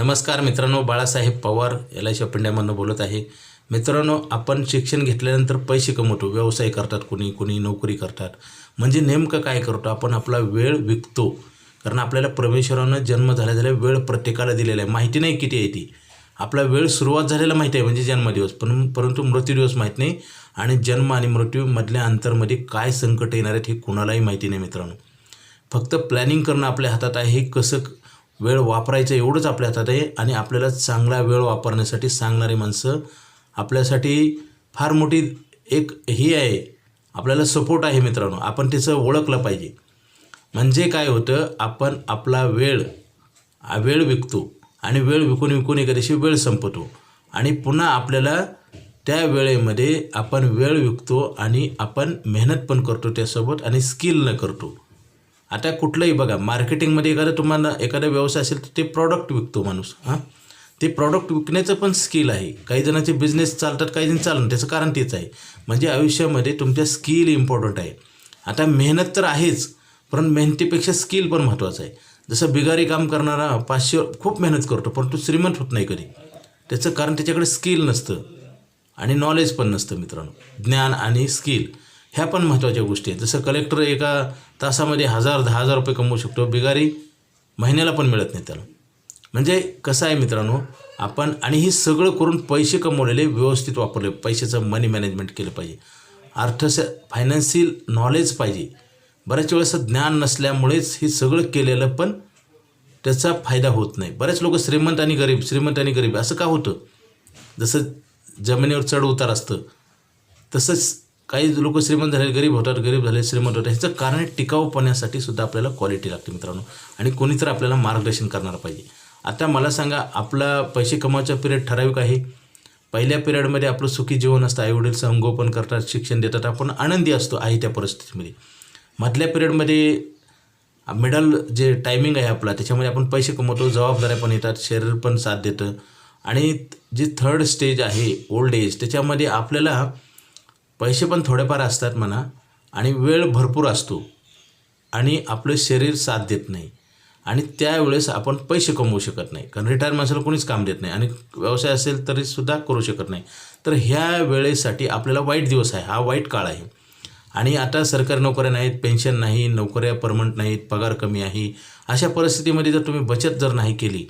नमस्कार मित्रांनो Balasaheb Pawar L I पिंड्यामधनं बोलत आहे. मित्रांनो आपण शिक्षण घेतल्यानंतर पैसे कमवतो व्यवसाय करतात कुणी कुणी नोकरी करतात. म्हणजे नेमकं काय करतो? आपण आपला वेळ विकतो. कारण आपल्याला परमेश्वरानं जन्म झाल्या झाल्या वेळ प्रत्येकाला दिलेला आहे. माहिती नाही किती आहे ती. आपला वेळ सुरुवात झालेला माहिती आहे म्हणजे जन्मदिवस. पण परंतु मृत्यूदिवस माहीत नाही. आणि जन्म आणि मृत्यूमधल्या अंतरमध्ये काय संकट येणार आहेत हे कुणालाही माहिती नाही मित्रांनो. फक्त प्लॅनिंग करणं आपल्या हातात आहे हे कसं वेळ वापरायचं एवढंच आपल्या हातात आहे आणि आपल्याला चांगला वेळ वापरण्यासाठी सांगणारी माणसं आपल्यासाठी फार मोठी एक ही आहे. आपल्याला सपोर्ट आहे मित्रांनो. आपण तिचं ओळखलं पाहिजे. म्हणजे काय होतं? आपण आपला वेळ वेळ विकतो आणि वेळ विकून विकून एका दिवशी वेळ संपतो. आणि पुन्हा आपल्याला त्या वेळेमध्ये आपण वेळ विकतो आणि आपण मेहनत पण करतो त्यासोबत आणि स्किल न करतो. आता कुठलंही बघा मार्केटिंगमध्ये एखादं तुम्हाला एखादा व्यवसाय असेल तर ते प्रॉडक्ट विकतो माणूस हां? ते प्रॉडक्ट विकण्याचं पण स्किल आहे. काही जणांचे बिझनेस चालतात काही जण चालणार त्याचं कारण तेच आहे. म्हणजे आयुष्यामध्ये तुमच्या स्किल इम्पॉर्टंट आहे. आता मेहनत तर आहेच पण मेहनतीपेक्षा स्किल पण महत्त्वाचं आहे. जसं बिगारी काम करणारा पाचशे खूप मेहनत करतो परंतु श्रीमंत होत नाही कधी. त्याचं कारण त्याच्याकडे स्किल नसतं आणि नॉलेज पण नसतं मित्रांनो. ज्ञान आणि स्किल ह्या पण महत्त्वाच्या गोष्टी आहेत. जसं कलेक्टर एका तासामध्ये हजार दहा हजार रुपये कमवू शकतो. बिगारी महिन्याला पण मिळत नाही त्याला. म्हणजे कसं आहे मित्रांनो आपण आणि हे सगळं करून पैसे कमवलेले व्यवस्थित वापरले. पैशाचं मनी मॅनेजमेंट केलं पाहिजे. अर्थस फायनान्शियल नॉलेज पाहिजे. बऱ्याच वेळेस ज्ञान नसल्यामुळेच हे सगळं केलेलं पण त्याचा फायदा होत नाही. बरेच लोक श्रीमंत आणि गरीब श्रीमंत आणि गरीब असं का होतं? जसं जमिनीवर चढ उतार असतं तसंच काही लोक श्रीमंत झाले गरीब होतात गरीब झाले श्रीमंत होतात ह्याचं कारण आहे टिकाऊपणासाठी सुद्धा आपल्याला क्वालिटी लागते मित्रांनो. आणि कोणीतरी आपल्याला मार्गदर्शन करणार पाहिजे. आता मला सांगा आपला पैसे कमावायचा पिरियड ठराविक आहे. पहिल्या पिरियडमध्ये आपलं सुखी जीवन असतं आईवडील संगोपन करतात शिक्षण देतात आपण आनंदी असतो आहे त्या परिस्थितीमध्ये. मधल्या पिरियडमध्ये मिडल जे टायमिंग आहे आपला त्याच्यामध्ये आपण पैसे कमवतो जबाबदाऱ्या पण येतात शरीर पण साथ देतं. आणि जी थर्ड स्टेज आहे ओल्ड एज त्याच्यामध्ये आपल्याला पैसे पण थोडेफार असतात म्हणा आणि वेळ भरपूर असतो आणि आपलं शरीर साथ देत नाही आणि त्यावेळेस आपण पैसे कमवू शकत नाही कारण रिटायर माणसाला कोणीच काम देत नाही आणि व्यवसाय असेल तरीसुद्धा करू शकत नाही. तर ह्या वेळेसाठी आपल्याला वाईट दिवस आहे हा वाईट काळ आहे. आणि आता सरकारी नोकऱ्या नाहीत पेन्शन नाही नोकऱ्या परमनंट नाहीत पगार कमी आहे अशा परिस्थितीमध्ये जर तुम्ही बचत जर नाही केली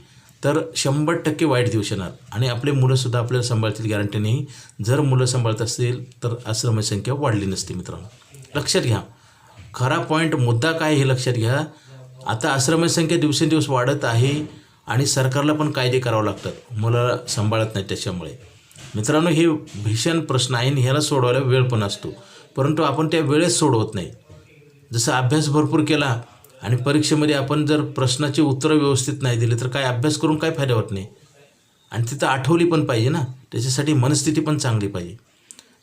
तर शंभर टक्के वाईट दिवस येणार. आणि आपले मुलंसुद्धा आपल्याला सांभाळतील गॅरंटी नाही. जर मुलं सांभाळत असतील तर आश्रमाची संख्या वाढली नसते मित्रांनो. लक्षात घ्या. खरा पॉईंट मुद्दा काय हे लक्षात घ्या. आता आश्रमाची संख्या दिवसेंदिवस वाढत आहे आणि सरकारला पण कायदे करावं लागतात. मुलं सांभाळत नाही त्याच्यामुळे. मित्रांनो हे भीषण प्रश्न आहे आणि ह्याला सोडवायला वेळ पण असतो. परंतु आपण त्या वेळेस सोडवत नाही. जसं अभ्यास भरपूर केला आणि परीक्षेमध्ये आपण जर प्रश्नाची उत्तरं व्यवस्थित नाही दिले तर काय अभ्यास करून काय फायदा होत नाही? आणि तिथं आठवली पण पाहिजे ना? त्याच्यासाठी मनस्थिती पण चांगली पाहिजे.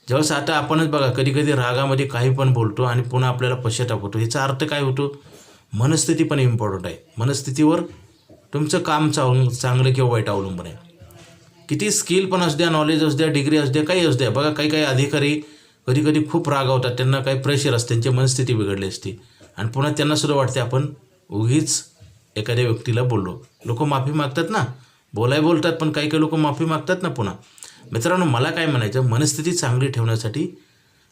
ज्यावेळेस आता आपणच बघा कधी कधी रागामध्ये काही पण बोलतो आणि पुन्हा आपल्याला पश्चाताप होतो. याचा अर्थ काय होतो? मनस्थिती पण इम्पॉर्टंट आहे. मनस्थितीवर तुमचं काम चांग चांगलं किंवा वाईट अवलंबून आहे. किती स्किल पण असू द्या नॉलेज असू द्या डिग्री असू द्या काही असू द्या. बघा काही काही अधिकारी कधी कधी खूप रागावतात. त्यांना काही प्रेशर असते त्यांची मनस्थिती बिघडली असते. आणि पुन्हा त्यांना सुद्धा वाटते आपण उगीच एखाद्या व्यक्तीला बोललो. लोक माफी मागतात ना. बोलाय बोलतात पण काही काही लोक माफी मागतात ना पुन्हा. मित्रांनो मला काय म्हणायचं मनस्थिती चांगली ठेवण्यासाठी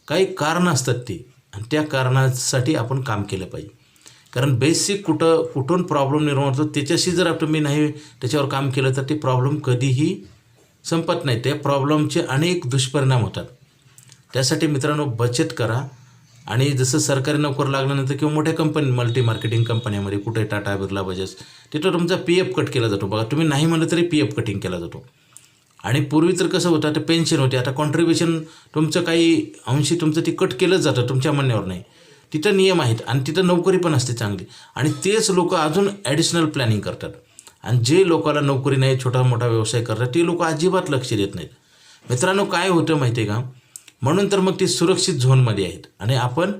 काही कारणं असतात ती. आणि त्या कारणासाठी आपण काम केलं पाहिजे. कारण बेसिक कुठं कुठून प्रॉब्लेम निर्माण होतो त्याच्याशी जर तुम्ही नाही त्याच्यावर काम केलं तर ते प्रॉब्लेम कधीही संपत नाही. त्या प्रॉब्लेमचे अनेक दुष्परिणाम होतात. त्यासाठी मित्रांनो बचत करा. आणि जसं सरकारी नोकर लागल्यानंतर किंवा मोठ्या कंपनी मल्टी मार्केटिंग कंपन्यामध्ये कुठे टाटा बिर्ला बजाज तिथं तुमचा पी एफ कट केला जातो. बघा तुम्ही नाही म्हणलं तरी पी एफ कटिंग केला जातो. आणि पूर्वी तर कसं होतं आता पेन्शन होते. आता कॉन्ट्रीब्युशन तुमचं काही अंशी तुमचं ते कट केलंच जातं तुमच्या म्हणण्यावर नाही. तिथं नियम आहेत आणि तिथं नोकरी पण असते चांगली. आणि तेच लोक अजून ॲडिशनल प्लॅनिंग करतात. आणि जे लोकाला नोकरी नाही छोटा मोठा व्यवसाय करतात ते लोक अजिबात लक्ष देत नाहीत. मित्रांनो काय होतं माहिती आहे का? म्हणून तर मग ती सुरक्षित झोनमध्ये आहेत आणि आपण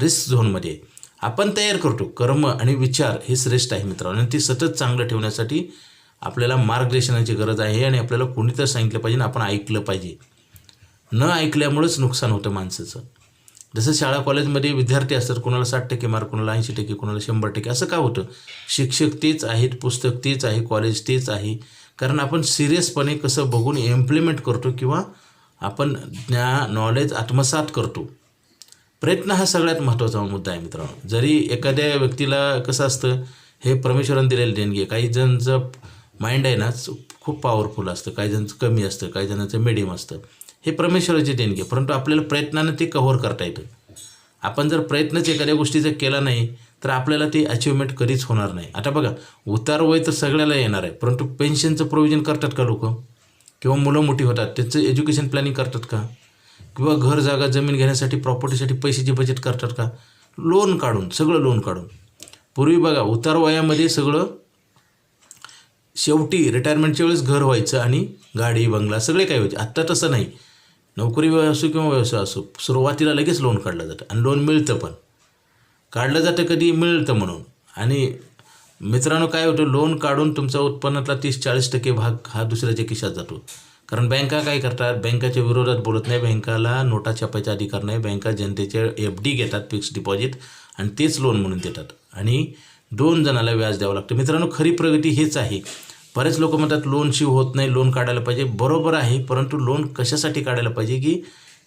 रिस्क झोनमध्ये आहे आपण तयार करतो. कर्म आणि विचार हे श्रेष्ठ आहे मित्रांनो. आणि ती सतत चांगलं ठेवण्यासाठी आपल्याला मार्गदर्शनाची गरज आहे आणि आपल्याला कोणीतरी सांगितलं पाहिजे आपण ऐकलं पाहिजे. न ऐकल्यामुळंच नुकसान होतं माणसाचं. जसं शाळा कॉलेजमध्ये विद्यार्थी असतात कोणाला साठ टक्के मार्क कोणाला ऐंशी टक्के कोणाला शंभर टक्के असं का होतं? शिक्षक तेच आहेत पुस्तक तेच आहे कॉलेज तेच आहे. कारण आपण सिरियसपणे कसं बघून इम्प्लिमेंट करतो किंवा आपण ज्ञा नॉलेज आत्मसात करतो. प्रयत्न हा सगळ्यात महत्त्वाचा मुद्दा आहे मित्रांनो. जरी एखाद्या व्यक्तीला कसं असतं हे परमेश्वरानं दिलेलं देणगी आहे. काही जणचं माइंड आहे ना खूप पॉवरफुल असतं. काही जणांचं कमी असतं काही जणांचं मिडियम असतं. हे परमेश्वराची देणगी आहे. परंतु आपल्याला प्रयत्नानं ते कव्हर करता येतं. आपण जर प्रयत्नच एखाद्या गोष्टीचा केला नाही तर आपल्याला ती अचिव्हमेंट कधीच होणार नाही. आता बघा उतार वय तर सगळ्याला येणार आहे. परंतु पेन्शनचं प्रोव्हिजन करतात का लोकं? किंवा मुलं मोठी होतात त्याचं एज्युकेशन प्लॅनिंग करतात का? किंवा घर जागा जमीन घेण्यासाठी प्रॉपर्टीसाठी पैशाची बचत करतात का? लोन काढून सगळं लोन काढून. पूर्वी बघा उतार वयामध्ये सगळं शेवटी रिटायरमेंटच्या वेळेस घर व्हायचं आणि गाडी बंगला सगळे काय व्हायचे. आत्ता तसं नाही. नोकरी व्यवसाय असो किंवा व्यवसाय असो सुरुवातीला लगेच लोन काढलं जातं. आणि लोन मिळतं पण. काढलं जातं कधी? मिळतं म्हणून. आणि मित्रांनो काय होतं लोन काढून तुमचा उत्पन्नातला तीस चाळीस टक्के भाग हा दुसऱ्याच्या खिशात जातो. कारण बँका काय करतात बँकाच्या विरोधात बोलत नाही बँकाला नोटा छापायचा अधिकार नाही बँका जनतेचे एफ डी घेतात फिक्स डिपॉझिट आणि तेच लोन म्हणून देतात. आणि दोन जणाला व्याज द्यावं लागतं. मित्रांनो खरी प्रगती हेच आहे. बरेच लोक म्हणतात लोन शिव होत नाही लोन काढायला पाहिजे. बरोबर आहे परंतु लोन कशासाठी काढायला पाहिजे की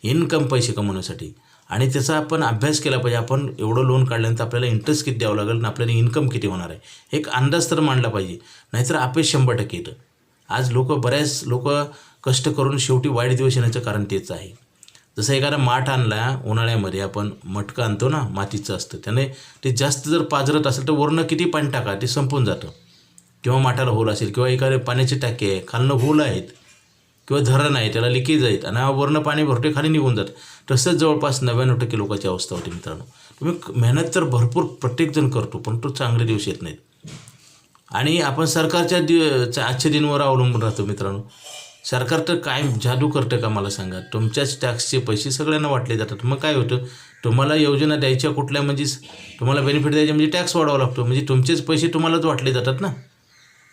इन्कम पैसे कमवण्यासाठी? आणि त्याचा आपण अभ्यास केला पाहिजे. आपण एवढं लोन काढल्यानंतर आपल्याला इंटरेस्ट किती द्यावं लागेल आणि आपल्याला इन्कम किती होणार आहे? एक अंदाज तर मांडला पाहिजे. नाहीतर अपयश शंभर टक्के येतं. आज लोक बऱ्याच लोक कष्ट करून शेवटी वाईट दिवस येण्याचं कारण तेच आहे. जसं एखादा माठ आणला उन्हाळ्यामध्ये आपण मटकं आणतो ना मातीचं असतं. त्याने ते जास्त जर पाजरत असेल तर वरनं किती पाणी टाका ते संपून जातं. किंवा माठाला होल असेल किंवा एखादे पाण्याची टाके आहे खालनं होल आहेत किंवा धरण आहे त्याला लिकेज आहेत आणि वरनं पाणी भरटे खाली निघून जातं. तसंच जवळपास नव्याण्णव टक्के लोकांची अवस्था होती मित्रांनो. तुम्ही मेहनत तर भरपूर प्रत्येकजण करतो पण तो चांगले दिवस येत नाहीत. आणि आपण सरकारच्या दि आजच्या दिनवर अवलंबून राहतो मित्रांनो. सरकार तर काय जादू करतं का मला सांगा? तुमच्याच टॅक्सचे पैसे सगळ्यांना वाटले जातात. मग काय होतं? तुम्हाला योजना द्यायच्या कुठल्या म्हणजे तुम्हाला बेनिफिट द्यायचे म्हणजे टॅक्स वाढवावा लागतो. म्हणजे तुमचेच पैसे तुम्हालाच वाटले जातात ना?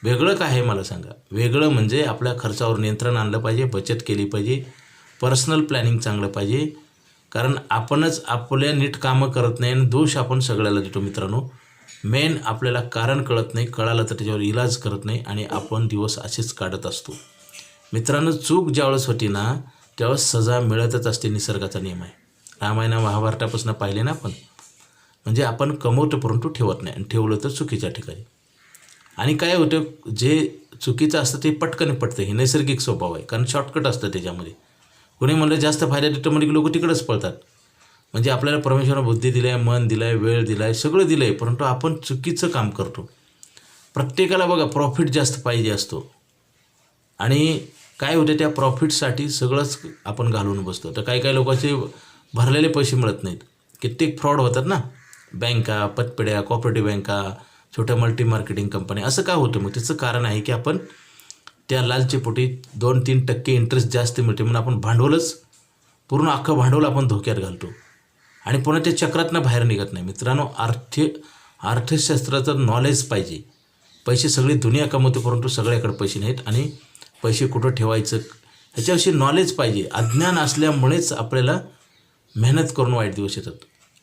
वेगळं काय आहे मला सांगा? वेगळं म्हणजे आपल्या खर्चावर नियंत्रण आणलं पाहिजे बचत केली पाहिजे पर्सनल प्लॅनिंग चांगलं पाहिजे. कारण आपणच आपल्या नीट कामं करत नाही आणि दोष आपण सगळ्याला देतो मित्रांनो. मेन आपल्याला कारण कळत नाही कळालं तर त्याच्यावर इलाज करत नाही आणि आपण दिवस असेच काढत असतो. मित्रांनो चूक ज्यावेळेस होती ना त्यावेळेस सजा मिळतच असते निसर्गाचा नियम आहे. रामायणा महाभारतापासून पाहिले ना आपण. म्हणजे आपण कमवतो परंतु ठेवत नाही आणि ठेवलं तर चुकीच्या ठिकाणी. आणि काय होतं जे चुकीचं असतं ते पटकन पटतं. हे नैसर्गिक स्वभाव आहे. कारण शॉर्टकट असतं त्याच्यामध्ये. कोणी म्हणलं जास्त फायदा देतो म्हणजे लोक तिकडंच पळतात. म्हणजे आपल्याला परमेश्वरानं बुद्धी दिली आहे मन दिलं आहे वेळ दिला आहे सगळं दिलं आहे. परंतु आपण चुकीचं काम करतो. प्रत्येकाला बघा प्रॉफिट जास्त पाहिजे असतो. आणि काय होतं त्या प्रॉफिटसाठी सगळंच आपण घालून बसतो. तर काही काही लोकांचे भरलेले पैसे मिळत नाहीत. कित्येक फ्रॉड होतात ना. बँका पतपेढ्या कॉपरेटिव्ह बँका छोट्या मल्टी मार्केटिंग कंपन्या असं का होतं? मग त्याचं कारण आहे की आपण त्या लालचेपोटी दोन तीन टक्के इंटरेस्ट जास्त मिळते. म्हणून आपण भांडवलच पूर्ण अख्खं भांडवल आपण धोक्यात घालतो. आणि पुन्हा त्या चक्रातनं बाहेर निघत नाही. मित्रांनो अर्थ अर्थशास्त्राचं नॉलेज पाहिजे. पैसे सगळी दुनिया कमवते परंतु सगळ्याकडे पैसे नाहीत. आणि पैसे कुठं ठेवायचं? ह्याच्याविषयी नॉलेज पाहिजे. अज्ञान असल्यामुळेच आपल्याला मेहनत करून वाईट दिवस येतात.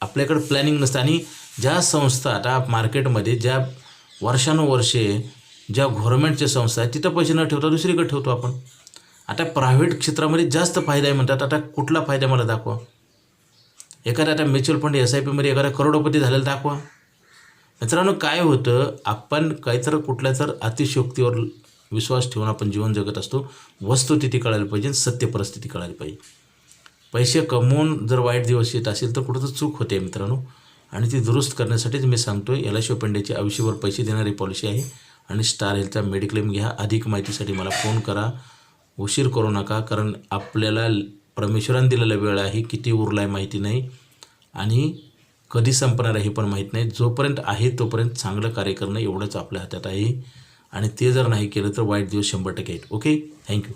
आपल्याकडे प्लॅनिंग नसतं. आणि ज्या संस्था आता मार्केटमध्ये ज्या वर्षानुवर्षे ज्या गव्हर्मेंटच्या संस्था आहेत तिथं पैसे न ठेवता दुसरीकडे ठेवतो आपण. आता प्रायव्हेट क्षेत्रामध्ये जास्त फायदा आहे म्हणतात. आता कुठला फायदा मला दाखवा. एखाद्या आता म्युच्युअल फंड एस आय पीमध्ये एखादा करोडोपती झालेला दाखवा. मित्रांनो काय होतं? आपण काहीतर कुठल्या तर अतिशयोक्तीवर विश्वास ठेवून आपण जीवन जगत असतो. वस्तुस्थिती कळायला पाहिजे सत्य परिस्थिती कळायला पाहिजे. पैसे कमवून जर वाईट दिवस येत असेल तर कुठं तर चूक होते मित्रांनो. आणि ती दुरुस्त करण्यासाठीच मी सांगतो आहे आय पंडेची आयुष्यभर पैसे देणारी पॉलिसी आहे. आणि स्टार हेल्थचा मेडिक्लेम घ्या. अधिक माहितीसाठी मला फोन करा. उशीर करू नका कारण आपल्याला परमेश्वरानं दिलेला वेळ आहे. किती उरला आहे माहिती नाही. आणि कधी संपणार आहे हे पण माहीत नाही. जोपर्यंत आहे तोपर्यंत चांगलं कार्य करणं एवढंच आपल्या हातात आहे. आणि ते जर नाही केलं तर वाईट दिवस शंभर टक्के आहेत. Okay thank you